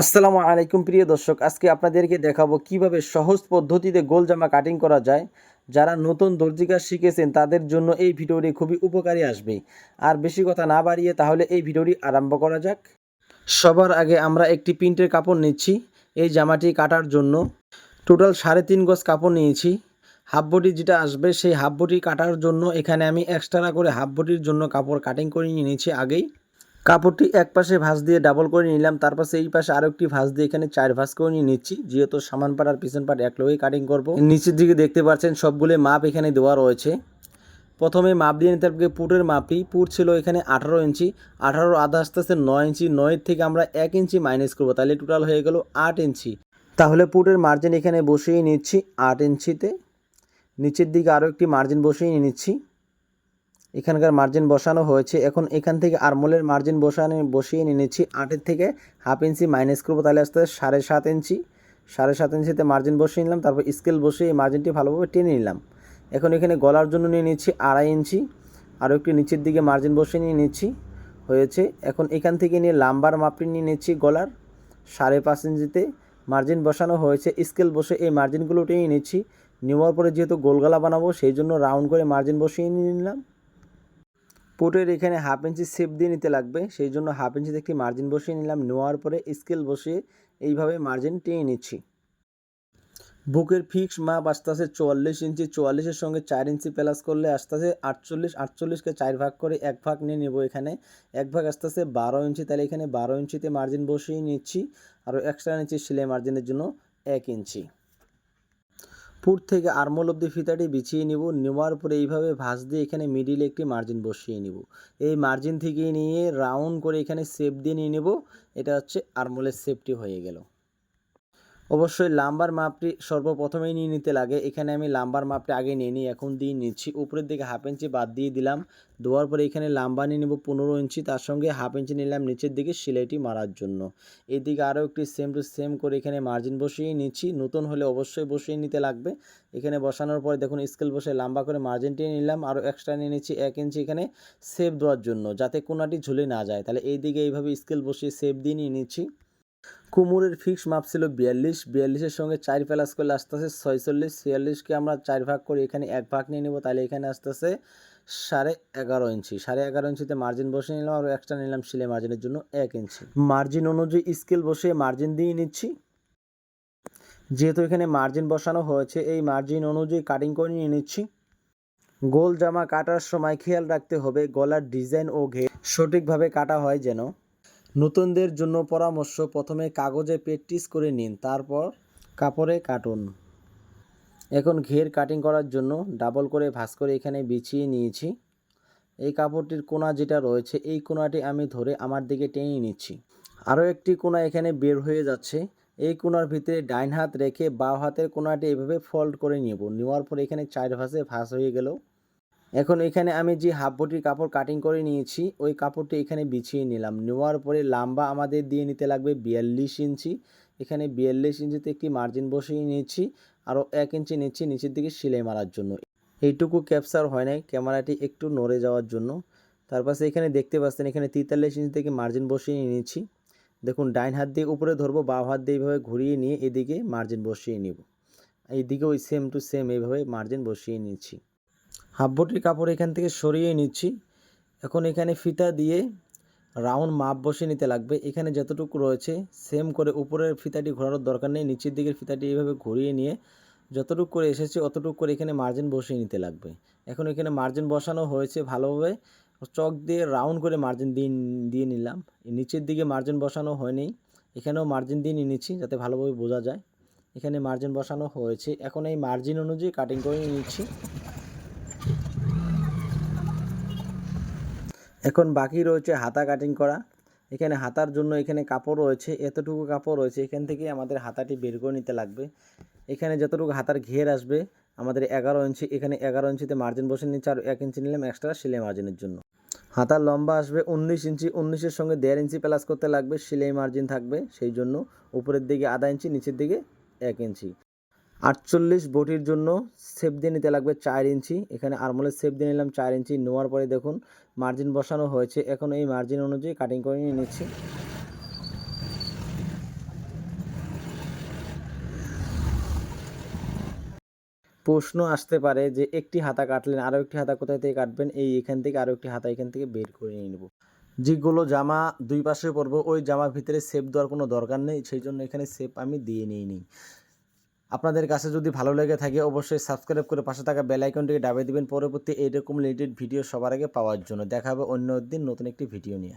আসসালামু আলাইকুম প্রিয় দর্শক, আজকে আপনাদেরকে দেখাবো কীভাবে সহজ পদ্ধতিতে গোল জামা কাটিং করা যায়। যারা নতুন দর্জি কাজ শিখেছেন, তাদের জন্য এই ভিডিওটি খুবই উপকারী আসবে। আর বেশি কথা না বাড়িয়ে তাহলে এই ভিডিওটি আরম্ভ করা যাক। সবার আগে আমরা একটি প্রিন্টের কাপড় নিচ্ছি, এই জামাটি কাটার জন্য। টোটাল সাড়ে তিন গজ কাপড় নিয়েছি। হাফ বডি যেটা আসবে, সেই হাফ বডি কাটার জন্য এখানে আমি এক্সট্রা করে হাফ বডির জন্য কাপড় কাটিং করে নিয়ে নিয়েছি আগেই। কাপড়টি এক পাশে ভাঁজ দিয়ে ডাবল করে নিলাম, তার পাশে এই পাশে আরও একটি ভাঁজ দিয়ে এখানে চার ভাঁজ করে নিয়ে নিচ্ছি। যেহেতু সামান পাট আর পিছন পাট এক লগেই কাটিং করব। নিচের দিকে দেখতে পাচ্ছেন সবগুলো মাপ এখানে দেওয়া রয়েছে। প্রথমে মাপ দিয়ে নিতে হবে পুটের মাপটি পুট ছিল এখানে আঠারো ইঞ্চি। আঠারো আধা আস্তে আস্তে নয় ইঞ্চি, নয়ের থেকে আমরা এক ইঞ্চি মাইনাস করব। তাহলে টোটাল হয়ে গেল আট ইঞ্চি। তাহলে পুটের মার্জিন এখানে বসিয়ে নিচ্ছি আট ইঞ্চিতে। নিচের দিকে আরও একটি মার্জিন বসিয়ে নিচ্ছি। এখানকার মার্জিন বসানো হয়েছে। এখন এখান থেকে আরমোলের মার্জিন বসানো, বসিয়ে নিয়ে নিচ্ছি আটের থেকে হাফ ইঞ্চি মাইনাস করব, তাহলে আসতে সাড়ে সাত ইঞ্চি সাড়ে সাত ইঞ্চিতে মার্জিন বসিয়ে নিলাম, তারপর স্কেল বসিয়ে এই মার্জিনটি ভালোভাবে টেনে নিলাম। এখন এখানে গলার জন্য নিয়ে নিচ্ছি আড়াই ইঞ্চি আরও একটু নিচের দিকে মার্জিন বসিয়ে নিয়ে নিচ্ছি, হয়েছে। এখন এখান থেকে নিয়ে লাম্বার মাপটি নিয়ে নিচ্ছি গলার, সাড়ে পাঁচ ইঞ্চিতে মার্জিন বসানো হয়েছে। স্কেল বসে এই মার্জিনগুলো টেনে নিচ্ছি। নেওয়ার পরে যেহেতু গোলগলা বানাবো, সেই জন্য রাউন্ড করে মার্জিন বসিয়ে নিয়ে নিলাম। পুটের এখানে হাফ ইঞ্চি সেপ দিয়ে নিতে লাগবে। সেই জন্য হাফ ইঞ্চিতে একটি মার্জিন বসিয়ে নিলাম। নেওয়ার পরে স্কেল বসিয়ে এইভাবে মার্জিন টেনে নিচ্ছি। বুকের ফিক্স মাপ আস্তে আস্তে চুয়াল্লিশ ইঞ্চি চুয়াল্লিশের সঙ্গে চার ইঞ্চি প্লাস করলে আস্তে আস্তে আটচল্লিশ আটচল্লিশকে চার ভাগ করে এক ভাগ নিয়ে নেব এখানে। এক ভাগ আস্তে আস্তে বারো ইঞ্চি তাহলে এখানে বারো ইঞ্চিতে মার্জিন বসিয়ে নিচ্ছি। আরও এক্সট্রা নিচ্ছি সেলাই মার্জিনের জন্য এক ইঞ্চি ফুট থেকে আরমোল অব্দি ফিতাটি বিছিয়ে নিব। নেওয়ার পরে এইভাবে ভাঁজ দিয়ে এখানে মিডিলে একটি মার্জিন বসিয়ে নিব। এই মার্জিন থেকে নিয়ে রাউন্ড করে এখানে সেপ দিয়ে নিয়ে নেব। এটা হচ্ছে আর্মলের সেপটি হয়ে গেল। অবশ্যই লাম্বার মাপটি সর্বপ্রথমেই নিয়ে নিতে লাগে। এখানে আমি লাম্বার মাপটি আগে নিয়ে নিই, এখন দিয়ে নিচ্ছি। উপরের দিকে হাফ ইঞ্চি বাদ দিয়ে দিলাম। দেওয়ার পরে এখানে লাম্বা নিয়ে নেব পনেরো ইঞ্চি। তার সঙ্গে হাফ ইঞ্চি নিলাম নিচের দিকে সেলাইটি মারার জন্য। এদিকে আরও একটি সেম টু সেম করে এখানে মার্জিন বসিয়ে নিচ্ছি। নতুন হলে অবশ্যই বসিয়ে নিতে লাগবে। এখানে বসানোর পরে দেখুন স্কেল বসে লম্বা করে মার্জিনটি নিলাম। আরও এক্সট্রা নিয়ে নিচ্ছি এক ইঞ্চি এখানে সেপ দেওয়ার জন্য, যাতে কোনাটি ঝুলে না যায়। তাহলে এই দিকে এইভাবে স্কেল বসিয়ে সেপ দিয়ে নিয়ে নিচ্ছি। কুমুরের ফিক্স মাপ ছিল বিয়াল্লিশ। বিয়াল্লিশের সঙ্গে চার প্লাস করলে আস্তে আস্তে ছয়চল্লিশ। ছিয়াল্লিশকে আমরা চার ভাগ করে এখানে এক ভাগ নিয়ে নেব, তাহলে এখানে আস্তে আস্তে সাড়ে এগারো ইঞ্চি। সাড়ে এগারো ইঞ্চিতে মার্জিন বসে নিলাম আর এক্সট্রা নিলাম সিলাই মার্জিনের জন্য এক ইঞ্চি। মার্জিন অনুযায়ী স্কেল বসে মার্জিন দিয়ে নিচ্ছি। যেহেতু এখানে মার্জিন বসানো হয়েছে, এই মার্জিন অনুযায়ী কাটিং করে নিয়ে নিচ্ছি। গোল জামা কাটার সময় খেয়াল রাখতে হবে, গলার ডিজাইন ও ঘে সঠিকভাবে কাটা হয় যেন। নতুনদের জন্য পরামর্শ, প্রথমে কাগজে প্র্যাকটিস করে নিন, তারপর কাপড়ে কাটুন। এখন ঘের কাটিং করার জন্য ডাবল করে ভাঁজ করে এখানে বিছিয়ে নিয়েছি। এই কাপড়টির কোনা যেটা রয়েছে, এই কোনাটি আমি ধরে আমার দিকে টেনে নিচ্ছি। আরও একটি কোনা এখানে বের হয়ে যাচ্ছে। এই কোনার ভিতরে ডাইন হাত রেখে বাঁ হাতের কোনাটি এভাবে ফোল্ড করে নেব। নেওয়ার পর এখানে চার ভাঁজে ভাঁজ হয়ে গেল। এখন এখানে আমি যে হাফ বটির কাপড় কাটিং করে নিয়েছি, ওই কাপড়টি এখানে বিছিয়ে নিলাম। নেওয়ার পরে লাম্বা আমাদের দিয়ে নিতে লাগবে বিয়াল্লিশ ইঞ্চি। এখানে বিয়াল্লিশ ইঞ্চিতে একটি মার্জিন বসিয়ে নিয়েছি, আরও এক ইঞ্চি নিচ্ছি নিচের দিকে সেলাই মারার জন্য। এইটুকু ক্যাপচার হয় নাই, ক্যামেরাটি একটু নড়ে যাওয়ার জন্য। তার পাশে এখানে দেখতে পাচ্ছেন, এখানে তেতাল্লিশ ইঞ্চি থেকে মার্জিন বসিয়ে নিয়েছি। দেখুন, ডাইন হাত দিয়ে উপরে ধরবো, বাঁ হাত দিয়ে এইভাবে ঘুরিয়ে নিয়ে এদিকে মার্জিন বসিয়ে নিব। এইদিকে ওই সেম টু সেম এইভাবে মার্জিন বসিয়ে নিচ্ছি হাফ বটির কাপড় এখান থেকে সরিয়ে নিচ্ছি। এখন এখানে ফিতা দিয়ে রাউন্ড মাপ বসিয়ে নিতে লাগবে। এখানে যতটুকু রয়েছে সেম করে উপরের ফিতাটি ঘোরানোর দরকার নেই। নিচের দিকের ফিতাটি এইভাবে ঘুরিয়ে নিয়ে যতটুকু করে এসেছে, অতটুকু করে এখানে মার্জিন বসিয়ে নিতে লাগবে। এখন এখানে মার্জিন বসানো হয়েছে ভালোভাবে। চক দিয়ে রাউন্ড করে মার্জিন দিয়ে দিয়ে নিলাম। নিচের দিকে মার্জিন বসানো হয়নি। এখানেও মার্জিন দিয়ে নিয়ে নিচ্ছি যাতে ভালোভাবে বোঝা যায়। এখানে মার্জিন বসানো হয়েছে। এখন এই মার্জিন অনুযায়ী কাটিং করে নিচ্ছি। এখন বাকি রয়েছে হাতা কাটিং করা। এখানে হাতার জন্য এখানে কাপড় রয়েছে, এতটুকু কাপড় রয়েছে, এখান থেকে আমাদের হাতাটি বের করে নিতে লাগবে। এখানে যতটুকু হাতার ঘের আসবে, আমাদের এগারো ইঞ্চি, এখানে এগারো ইঞ্চিতে মার্জিন বসে নিচ্ছে, আর এক ইঞ্চি নিলাম এক্সট্রা সেলাই মার্জিনের জন্য। হাতার লম্বা আসবে উনিশ ইঞ্চি, উনিশের সঙ্গে দেড় ইঞ্চি প্লাস করতে লাগবে, সেলাই মার্জিন থাকবে সেই জন্য। উপরের দিকে আধা ইঞ্চি, নিচের দিকে এক ইঞ্চি। আটচল্লিশ বটির জন্য সেপ দিয়ে নিতে লাগবে চার ইঞ্চি। এখানে আরমোলের সেপ দিয়ে নিলাম চার ইঞ্চি। নেওয়ার পরে দেখুন মার্জিন বসানো হয়েছে। এখন এই মার্জিন অনুযায়ী কাটিং করে নিয়ে নিচ্ছি। প্রশ্ন আসতে পারে যে একটি হাতা কাটলেন, আরও একটি হাতা কোথায় থেকে কাটবেন? এই এখান থেকে আরও একটি হাতা এখান থেকে বের করে নিয়ে নেব। যেগুলো জামা দুই পাশে পরবো, ওই জামার ভিতরে সেপ দেওয়ার কোনো দরকার নেই। সেই জন্য এখানে সেপ আমি দিয়ে নিই আপনাদের কাছে যদি ভালো লেগে থাকে, অবশ্যই সাবস্ক্রাইব করে পাশে থাকা বেল আইকনটিকে দাবিয়ে দিবেন। পরবর্তী এইরকম রিলেটেড ভিডিও সবার আগে পাওয়ার জন্য। দেখা হবে অন্য দিন নতুন একটি ভিডিও নিয়ে।